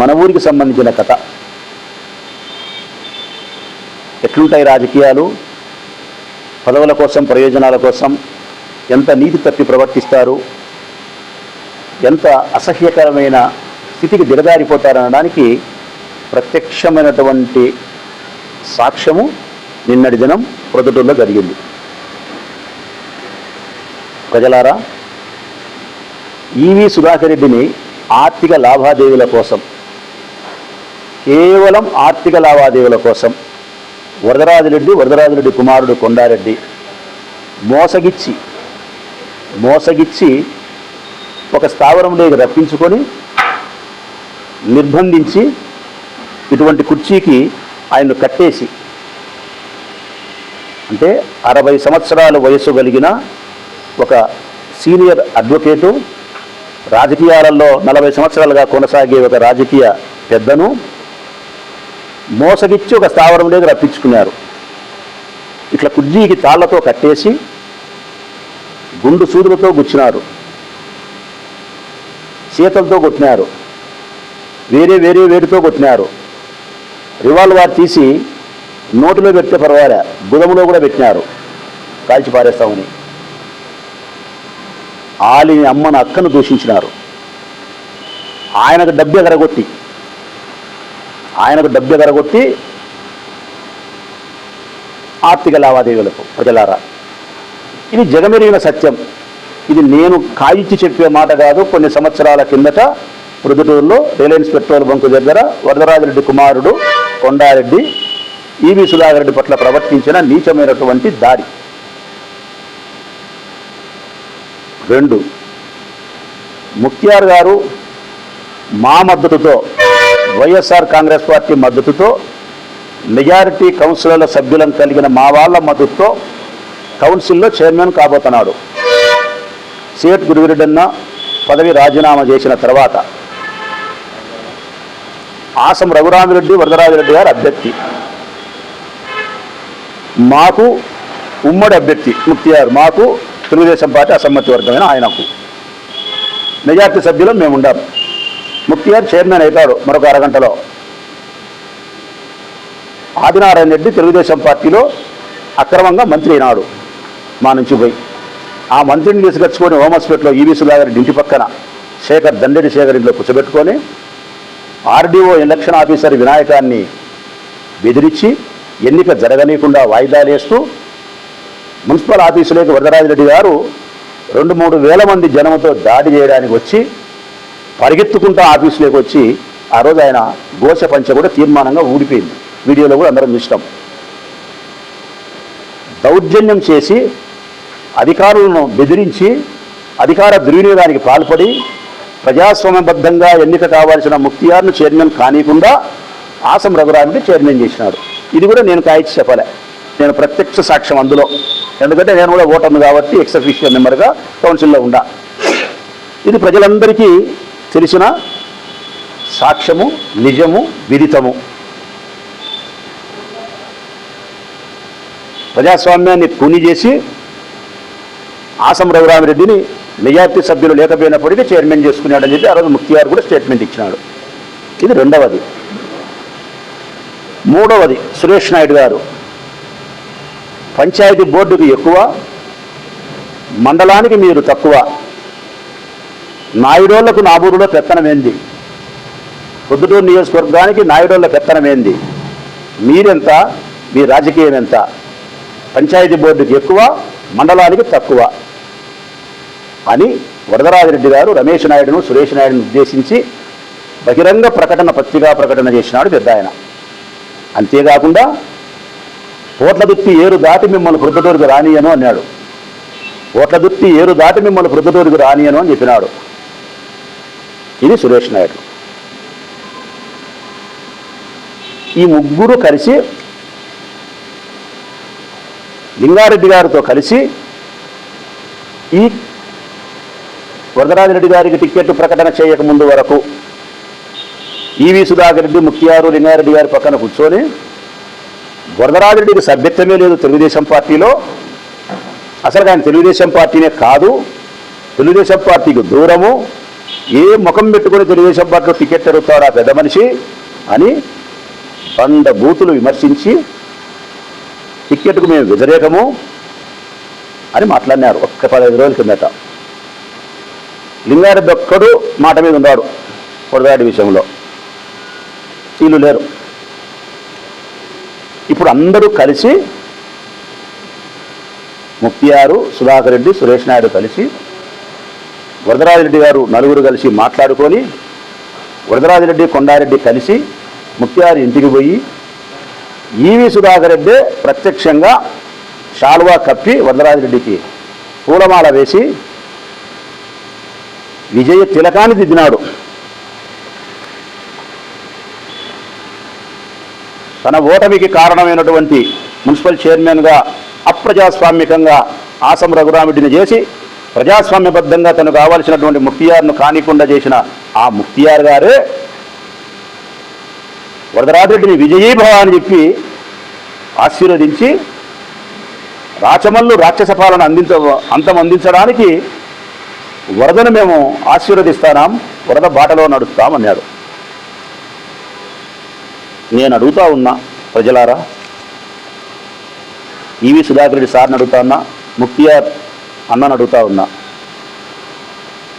మన ఊరికి సంబంధించిన కథ. ఎట్లుంటాయి రాజకీయాలు? పదవుల కోసం ప్రయోజనాల కోసం ఎంత నీతి తప్పి ప్రవర్తిస్తారు? ఎంత అసహ్యకరమైన స్థితికి దిగజారిపోతారనడానికి ప్రత్యక్షమైనటువంటి సాక్ష్యము నిన్నటి దినం ప్రొద్దుటూరులో జరిగింది. ప్రజలారా ఈవి సుధాకర్ రెడ్డిని ఆర్థిక లావాదేవీల కోసం కేవలం ఆర్థిక లావాదేవీల కోసం వరదరాజురెడ్డి వరదరాజురెడ్డి కుమారుడు కొండారెడ్డి మోసగిచ్చి మోసగిచ్చి ఒక స్థావరంలోకి రప్పించుకొని నిర్బంధించి ఇటువంటి కుర్చీకి ఆయన్ను కట్టేసి అంటే అరవై సంవత్సరాల వయస్సు కలిగిన ఒక సీనియర్ అడ్వకేటు రాజకీయాలలో నలభై సంవత్సరాలుగా కొనసాగే ఒక రాజకీయ పెద్దను మోసగిచ్చి ఒక స్థావరం లేదు రప్పించుకున్నారు. ఇట్లా కుర్జీకి తాళ్ళతో కట్టేసి గుండు సూదులతో గుచ్చినారు. సీతలతో కొట్టినారు. వేరే వేరే వేడితో కొట్టినారు. రివాల్వార్ తీసి నోటిలో పెడితే పర్వాలే బుధములో కూడా పెట్టినారు. కాల్చి పారేస్తామని ఆలిని అమ్మను అక్కను దూషించినారు. ఆయనకు డబ్బు ఎగరగొట్టి ఆయనకు డబ్బు ఎగరగొట్టి ఆర్థిక లావాదేవీలకు ప్రజలారా. ఇది జగమెరిగిన సత్యం. ఇది నేను కాయిచ్చి చెప్పే మాట కాదు. కొన్ని సంవత్సరాల కిందట ప్రొద్దుటూరులో రిలయన్స్ పెట్రోల్ బంకు దగ్గర వరదరాజరెడ్డి కుమారుడు కొండారెడ్డి ఈవి సుధాకర్ రెడ్డి పట్ల ప్రవర్తించిన నీచమైనటువంటి దారి. రెండు ముఖ్యార్ గారు మా మద్దతుతో వైఎస్ఆర్ కాంగ్రెస్ పార్టీ మద్దతుతో మెజారిటీ కౌన్సిలర్ల సభ్యులను కలిగిన మా వాళ్ళ మద్దతుతో కౌన్సిల్లో చైర్మన్ కాబోతున్నాడు. సేట్ గురువిరెడ్డన్న పదవి రాజీనామా చేసిన తర్వాత ఆసం రఘురామిరెడ్డి వరదరాజిరెడ్డి గారు అభ్యర్థి. మాకు ఉమ్మడి అభ్యర్థి ముక్తియార్ మాకు తెలుగుదేశం పార్టీ అసమ్మతి వర్గమైన ఆయనకు. మెజార్టీ సభ్యులు మేము ఉండాం ముక్తియార్ చైర్మన్ అవుతాడు మరొక అరగంటలో. ఆదినారాయణ రెడ్డి తెలుగుదేశం పార్టీలో అక్రమంగా మంత్రి అయినాడు. మా నుంచి పోయి. ఆ మంత్రిని తీసుకొచ్చుకొని హోమస్పేటలో ఈవీ సుధాకర్ ఇంటి పక్కన శేఖర్ దండెడి శేఖర్ ఇంట్లో కూర్చోబెట్టుకొని ఆర్డీఓ ఎలక్షన్ ఆఫీసర్ వినాయకాన్ని బెదిరించి ఎన్నిక జరగనీయకుండా వాయిదాలు వేస్తూ మున్సిపల్ ఆఫీసులోకి వరదరాజిరెడ్డి గారు రెండు మూడు వేల మంది జనంతో దాడి చేయడానికి వచ్చి పరిగెత్తుకుంటూ ఆఫీసులోకి వచ్చి ఆ రోజు ఆయన గోచ పంచ కూడా తీర్మానంగా ఊడిపోయింది. వీడియోలో కూడా అందరం చూసినాం. దౌర్జన్యం చేసి అధికారులను బెదిరించి అధికార దుర్వినియోగానికి పాల్పడి ప్రజాస్వామ్యబద్ధంగా ఎన్నిక కావాల్సిన ముక్తియార్ను చైర్మన్ కానీయకుండా ఆసం రఘురామిని చైర్మన్ చేసినాడు. ఇది కూడా నేను కాయిచ్చి చెప్పలే. నేను ప్రత్యక్ష సాక్ష్యం అందులో. ఎందుకంటే నేను కూడా ఓటర్ను కాబట్టి ఎక్స్ మెంబర్గా కౌన్సిల్లో ఉండా. ఇది ప్రజలందరికీ తెలిసిన సాక్ష్యము నిజము విదితము. ప్రజాస్వామ్యాన్ని కూని చేసి ఆసం రఘురామిరెడ్డిని మెజార్టీ సభ్యులు లేకపోయినప్పటికీ చైర్మన్ చేసుకున్నాడని చెప్పి ఆ రోజు ముక్తియార్ కూడా స్టేట్మెంట్ ఇచ్చినాడు. ఇది రెండవది. మూడవది సురేష్ నాయుడు గారు. పంచాయతీ బోర్డుకు ఎక్కువ మండలానికి మీరు తక్కువ. నాయుడోళ్ళకు నాబూరులో పెత్తనమేంది పొద్దుటూరు నియోజకవర్గానికి నాయుడోళ్ళ పెత్తనమేంది మీరెంత? మీ రాజకీయం ఎంత? పంచాయతీ బోర్డుకి ఎక్కువ మండలానికి తక్కువ అని వరదరాజిరెడ్డి గారు రమేష్ నాయుడును సురేష్ నాయుడును ఉద్దేశించి బహిరంగ ప్రకటన పత్రికా ప్రకటన చేసినాడు పెద్ద ఆయన. అంతేకాకుండా ఓట్ల దుత్తి ఏరు దాటి మిమ్మల్ని ప్రొద్దుటూరుకు రానియను అన్నాడు. ఓట్ల దుత్తి ఏరు దాటి మిమ్మల్ని ప్రొద్దుటూరుకు రానియను అని చెప్పినాడు. ఇది సురేష్ నాయుడు. ఈ ముగ్గురు కలిసి లింగారెడ్డి గారితో కలిసి ఈ వరదరాజరెడ్డి గారికి టికెట్ ప్రకటన చేయక ముందు వరకు ఈవి సుధాకర్ రెడ్డి ముఖ్యారు లింగారెడ్డి గారి పక్కన కూర్చొని వరదరాజరెడ్డికి సభ్యత్వమే లేదు తెలుగుదేశం పార్టీలో. అసలు ఆయన తెలుగుదేశం పార్టీనే కాదు. తెలుగుదేశం పార్టీకి దూరము. ఏ ముఖం పెట్టుకుని తెలుగుదేశం పార్టీలో టికెట్ ఎరుగుతాడు ఆ పెద్ద మనిషి అని వంద బూతులు విమర్శించి టికెట్కు మేము వ్యతిరేకము అని మాట్లాడినారు ఒక్క పదహైదు రోజుల కిందట. లింగారెడ్డి ఒక్కడు మాట మీద ఉన్నాడు కొడదాడి విషయంలో. వీళ్ళు లేరు. ఇప్పుడు అందరూ కలిసి ముక్తియారు సుధాకర్ రెడ్డి సురేష్ నాయుడు కలిసి వరదరాజిరెడ్డి గారు నలుగురు కలిసి మాట్లాడుకొని వరదరాజిరెడ్డి కొండారెడ్డి కలిసి ముక్తియారు ఇంటికి పోయి ఈవి సుధాకర్ రెడ్డి ప్రత్యక్షంగా షాల్వా కప్పి వరదరాజిరెడ్డికి పూలమాల వేసి విజయ తిలకాన్ని దిద్దినాడు. తన ఓటమికి కారణమైనటువంటి మున్సిపల్ చైర్మన్గా అప్రజాస్వామికంగా ఆసం రఘురామిడ్డిని చేసి ప్రజాస్వామ్యబద్ధంగా తనకు కావాల్సినటువంటి ముక్తియార్ను కానికుండా చేసిన ఆ ముక్తియార్ గారే వరదరాజరెడ్డిని విజయీభవ అని చెప్పి ఆశీర్వదించి రాచమల్లు రాక్షస పాలన అందించ అంతం అందించడానికి వరదను మేము ఆశీర్వదిస్తానాం వరద బాటలో నడుస్తామన్నాడు నేను అడుగుతా ఉన్నా ప్రజలారా ఈవి సుధాకర్ రెడ్డి సార్ని అడుగుతా ఉన్నా ముక్తియార్ అన్నాను అడుగుతా ఉన్నా.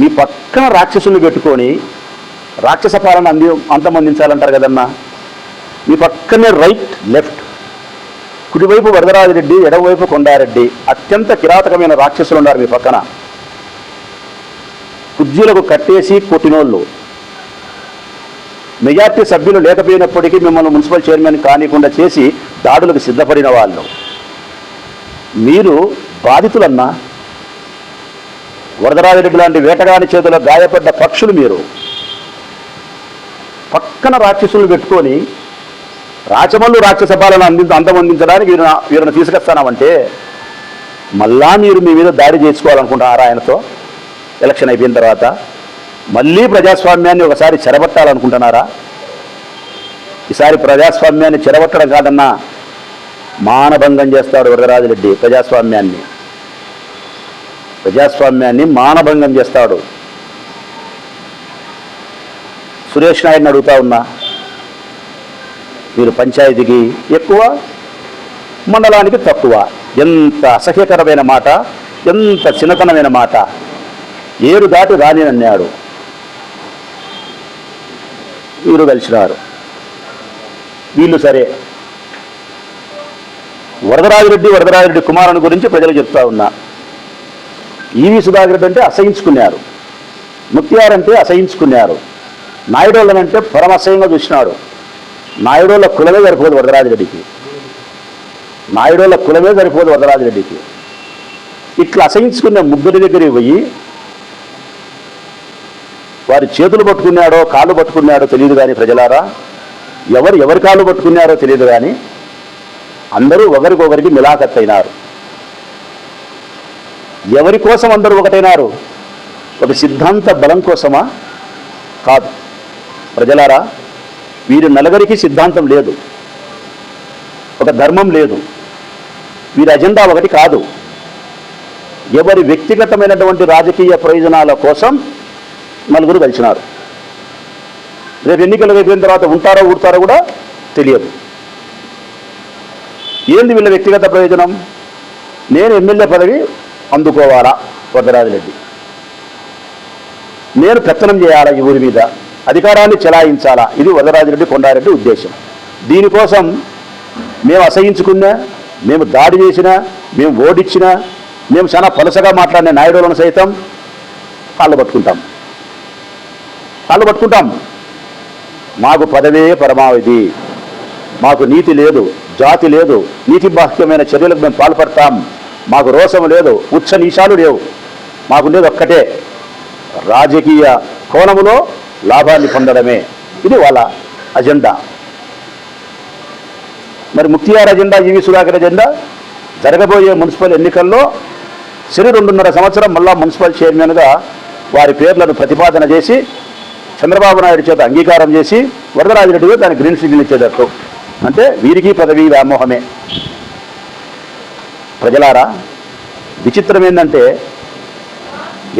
మీ పక్కన రాక్షసుని పెట్టుకొని రాక్షస పాలన అంది అంతమందించాలంటారు కదన్నా. మీ పక్కనే రైట్ లెఫ్ట్ కుడివైపు వరదరాజిరెడ్డి ఎడమవైపు కొండారెడ్డి అత్యంత కిరాతకమైన రాక్షసులు ఉన్నారు మీ పక్కన. కుర్జీలకు కట్టేసి కొట్టినోళ్ళు. మెజార్టీ సభ్యులు లేకపోయినప్పటికీ మిమ్మల్ని మున్సిపల్ చైర్మన్ కానికుండా చేసి దాడులకు సిద్ధపడిన వాళ్ళు. మీరు బాధితులన్నా వరదరాజరెడ్డి లాంటి వేటగాని చేతిలో గాయపడ్డ పక్షులు మీరు. పక్కన రాక్షసులు పెట్టుకొని రాచమల్లు రాక్షస పాలన అందం అందించడానికి వీరు వీరిని తీసుకొస్తానామంటే మళ్ళా మీరు మీ మీద దాడి చేసుకోవాలనుకుంటున్నారా ఆయనతో? ఎలక్షన్ అయిపోయిన తర్వాత మళ్ళీ ప్రజాస్వామ్యాన్ని ఒకసారి చెరబట్టాలనుకుంటున్నారా? ఈసారి ప్రజాస్వామ్యాన్ని చెరబట్టడం కాదన్నా మానభంగం చేస్తాడు వరదరాజరెడ్డి ప్రజాస్వామ్యాన్ని. ప్రజాస్వామ్యాన్ని మానభంగం చేస్తాడు. సురేష్ నాయుడిని అడుగుతా ఉన్నా మీరు పంచాయతీకి ఎక్కువ మండలానికి తక్కువ ఎంత అసహ్యకరమైన మాట ఎంత చిన్నతనమైన మాట ఏరు దాటి రానినన్నాడు వీరు కలిసినారు వీళ్ళు సరే. వరదరాజిరెడ్డి వరదరాజిరెడ్డి కుమారుని గురించి ప్రజలు చెప్తా ఉన్నా. ఈవి సుధాకర్ రెడ్డి అంటే అసహించుకున్నారు. ముక్తియార్ అంటే అసహించుకున్నారు. నాయుడోళ్ళనంటే పరమ అసహ్యంగా చూసినాడు. నాయుడోళ్ళ కులమే సరిపోదు వరదరాజరెడ్డికి. నాయుడోళ్ళ కులమే సరిపోదు వరదరాజరెడ్డికి. ఇట్లా అసహించుకున్న ముగ్గురి దగ్గరికి పోయి వారి చేతులు పట్టుకున్నాడో కాళ్ళు పట్టుకున్నాడో తెలియదు కానీ ప్రజలారా? ఎవరు ఎవరి కాళ్ళు పట్టుకున్నారో తెలియదు కానీ అందరూ ఒకరికొకరికి మిలాకత్తైనారు ఎవరి కోసం అందరూ ఒకటైనారు? ఒక సిద్ధాంత బలం కోసమా? కాదు. ప్రజలారా వీరు నలుగురికి సిద్ధాంతం లేదు. ఒక ధర్మం లేదు. వీరి అజెండా ఒకటి కాదు. ఎవరి వ్యక్తిగతమైనటువంటి రాజకీయ ప్రయోజనాల కోసం నలుగురు కలిసినారు. రేపు ఎన్నికలు అయిపోయిన తర్వాత ఉంటారో ఊడతారో కూడా తెలియదు. ఏంది వీళ్ళ వ్యక్తిగత ప్రయోజనం? నేను ఎమ్మెల్యే పదవి అందుకోవాలా వరదరాజిరెడ్డి నేను పెత్తనం చేయాలా ఈ ఊరి మీద? అధికారాన్ని చెలాయించాలా? ఇది వరదరాజిరెడ్డి కొండారెడ్డి ఉద్దేశం. దీనికోసం మేము అసహించుకున్నా మేము దాడి చేసినా మేము ఓడిచ్చినా మేము చాలా పలసగా మాట్లాడిన నాయుడులను సైతం కాళ్ళు పట్టుకుంటాం. కాళ్ళు పట్టుకుంటాం. మాకు పదవే పరమావధి మాకు నీతి లేదు జాతి లేదు. నీతి బాహ్యమైన చర్యలకు మేము పాల్పడతాం. మాకు రోషం లేదు ఉచ్చ నిషాలు లేవు. మాకుండేది ఒక్కటే రాజకీయ కోణములో లాభాన్ని పొందడమే. ఇది వాళ్ళ అజెండా. మరి ముక్తియార్ అజెండా ఈవి సుధాకర్ అజెండా జరగబోయే మున్సిపల్ ఎన్నికల్లో సరి రెండున్నర సంవత్సరం మళ్ళా మున్సిపల్ చైర్మన్గా వారి పేర్లను ప్రతిపాదన చేసి చంద్రబాబు నాయుడు చేత అంగీకారం చేసి వరదరాజిరెడ్డి గారు దాని గ్రీన్ సిగ్నల్ ఇచ్చేటట్టు. అంటే వీరికి పదవి వ్యామోహమే. ప్రజలారా విచిత్రం ఏంటంటే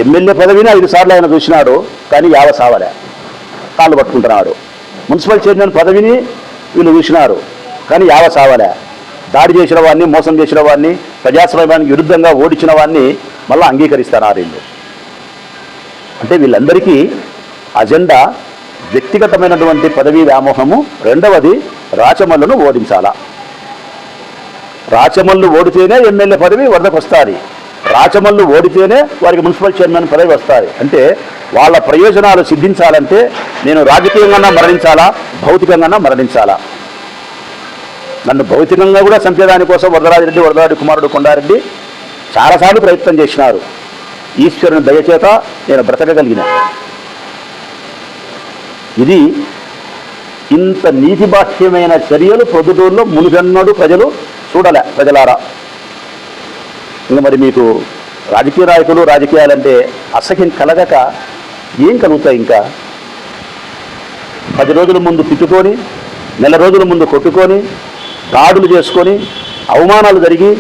ఎమ్మెల్యే పదవిని ఐదు సార్లు ఆయన చూసినాడు కానీ యావ సావలే. కాళ్ళు పట్టుకుంటున్నాడు మున్సిపల్ చైర్మన్ పదవిని వీళ్ళు చూసినారు కానీ యావ సావలే. దాడి చేసిన వాడిని మోసం చేసిన వాడిని ప్రజాస్వామ్యానికి విరుద్ధంగా ఓడించిన వాడిని మళ్ళీ అంగీకరిస్తున్నారు వీళ్ళు. అంటే వీళ్ళందరికీ అజెండా వ్యక్తిగతమైనటువంటి పదవీ వ్యామోహము రెండవది రాచమల్లును ఓడించాలా. రాచమల్లు ఓడితేనే ఎమ్మెల్యే పదవి వరదకు వస్తుంది. రాచమల్లు ఓడితేనే వారికి మున్సిపల్ చైర్మన్ పదవి వస్తుంది. అంటే వాళ్ళ ప్రయోజనాలు సిద్ధించాలంటే నేను రాజకీయంగా మరణించాలా? భౌతికంగా మరణించాలా? నన్ను భౌతికంగా కూడా చంపేదాని కోసం వరదరాజిరెడ్డి వరదరాజు కుమారుడు కొండారెడ్డి చాలాసార్లు ప్రయత్నం చేసినారు. ఈశ్వరుని దయచేత నేను బ్రతకగలిగిన. ఇది ఇంత నీతిబాహ్యమైన చర్యలు పొద్దుటూరులో మునిగన్నడు ప్రజలు చూడలే ప్రజలారా. ఇంకా మరి మీకు రాజకీయ నాయకులు రాజకీయాలంటే అసహ్యం కలగక ఏం కలుగుతాయి ఇంకా? పది రోజుల ముందు తిట్టుకొని నెల రోజుల ముందు కొట్టుకొని దాడులు చేసుకొని అవమానాలు జరిగి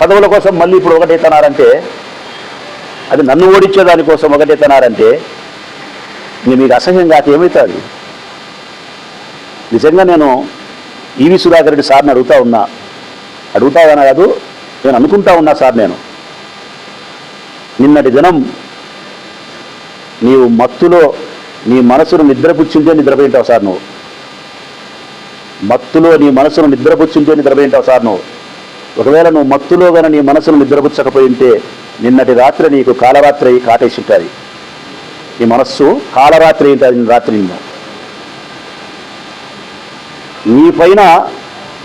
పదవుల కోసం మళ్ళీ ఇప్పుడు ఒకటైతున్నారంటే అది నన్ను ఓడించే దానికోసం ఒకటైతున్నారంటే ఇంక మీకు అసహ్యం కాక ఏమవుతుంది? నిజంగా నేను ఈవి సుధాకర్ రెడ్డి సార్ని అడుగుతా ఉన్నా. అడుగుతావనా కాదు నేను అనుకుంటా ఉన్నా సార్ నేను. నిన్నటి దినం నీవు మత్తులో నీ మనసును నిద్రపుచ్చుంటే నిద్రపోయింటావు సార్ నువ్వు. మత్తులో నీ మనసును నిద్రపుచ్చుంటే నిద్రపోయింటావు సార్ నువ్వు. ఒకవేళ నువ్వు మత్తులో కానీ నీ మనసును నిద్రపుచ్చకపోయి ఉంటే నిన్నటి రాత్రి నీకు కాలరాత్రి కాటేసి ఉంటుంది. నీ మనస్సు కాలరాత్రి ఉంటుంది రాత్రి నిన్ను నీ పైన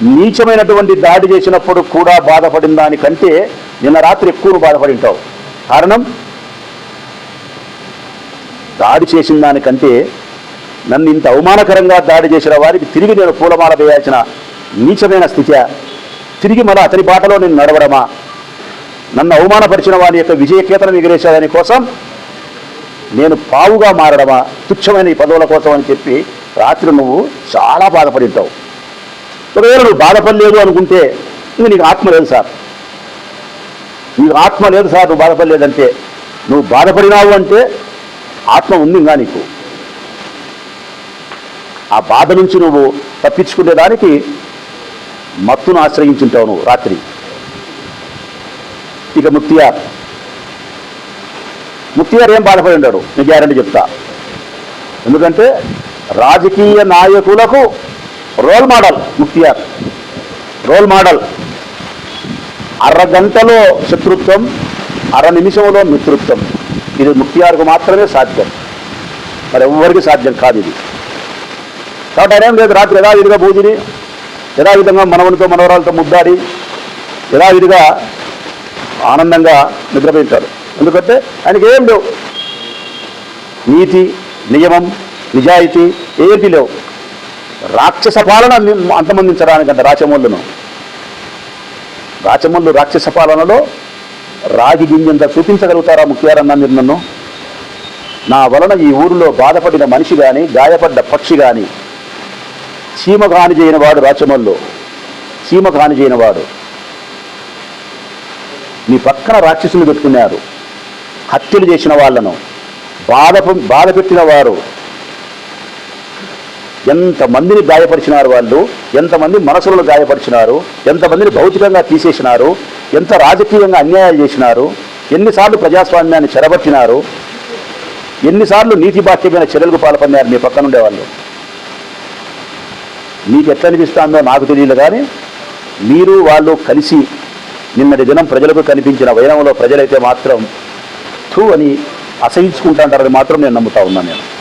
నీచమైనటువంటి దాడి చేసినప్పుడు కూడా బాధపడిన దానికంటే నిన్న రాత్రి ఎక్కువ బాధపడి ఉంటావు. కారణం? దాడి చేసిన దానికంటే నన్ను ఇంత అవమానకరంగా దాడి చేసిన వారికి తిరిగి నేను పూలమాల వేయాల్సిన నీచమైన స్థితి. తిరిగి మళ్ళీ అతని బాటలో నేను నడవడమా? నన్ను అవమానపరిచిన వారి యొక్క విజయకేతనం ఎగిరేసేదాని కోసం నేను పావుగా మారడమా? తుచ్చమైన ఈ పదవుల కోసం అని చెప్పి రాత్రి నువ్వు చాలా బాధపడి ఉంటావు ఒకవేళ నువ్వు బాధపడలేదు అనుకుంటే ఇంక నీకు ఆత్మ లేదు సార్. నీకు ఆత్మ లేదు సార్ నువ్వు బాధపడలేదంటే. నువ్వు బాధపడినావు అంటే ఆత్మ ఉంది ఇంకా నీకు. ఆ బాధ నుంచి నువ్వు తప్పించుకునేదానికి మత్తును ఆశ్రయించుంటావు నువ్వు రాత్రి. ఇక ముక్తియార్. ముక్తియార్ ఏం బాధపడి ఉన్నాడు? నేను గ్యారంటీ చెప్తా. ఎందుకంటే రాజకీయ నాయకులకు role model Mukhtiyar. Role model. అరగంటలో శత్రుత్వం అర నిమిషంలో మిత్రుత్వం. ఇది ముక్తియార్కు మాత్రమే సాధ్యం. మరి ఎవ్వరికి సాధ్యం కాదు ఇది. కాబట్టి ఆయన లేదు రాత్రి యథావిధిగా పూజని యథావిధంగా మనవనితో మనవరాలతో ముద్దాడి యథావిధిగా ఆనందంగా నిద్రపోయింటాడు ఎందుకంటే ఆయనకి ఏం లేవు. నీతి నియమం నిజాయితీ ఏది లేవు రాక్షస పాలన అంతమందించడానికంటే రాచమల్లును. రాచమల్లు రాక్షస పాలనలో రాగి గింజంత చూపించగలుగుతారా ముఖ్యారన్న మీరు నన్ను? నా వలన ఈ ఊరిలో బాధపడిన మనిషి కానీ గాయపడ్డ పక్షి కానీ చీమ కాని చేయనివాడు రాచమల్లు. చీమ కాని చేయనివాడు. మీ పక్కన రాక్షసులు పెట్టుకున్నారు హత్యలు చేసిన వాళ్ళను. బాధ బాధ పెట్టిన వారు. ఎంతమందిని గాయపరిచినారు వాళ్ళు? ఎంతమంది మనసులను గాయపరిచినారు? ఎంతమందిని భౌతికంగా తీసేసినారు? ఎంత రాజకీయంగా అన్యాయాలు చేసినారు? ఎన్నిసార్లు ప్రజాస్వామ్యాన్ని చెరబట్టినారు? ఎన్నిసార్లు నీతి బాక్యమైన చర్యలకు పాల్పడినారు మీ పక్కన ఉండేవాళ్ళు? మీకు ఎట్లా అనిపిస్తుందో నాకు తెలియదు కానీ మీరు వాళ్ళు కలిసి నిన్నటి దినం ప్రజలకు కనిపించిన వైరంలో ప్రజలైతే మాత్రం థూ అని అసహించుకుంటాంటారని మాత్రం నేను నమ్ముతా ఉన్నాను నేను.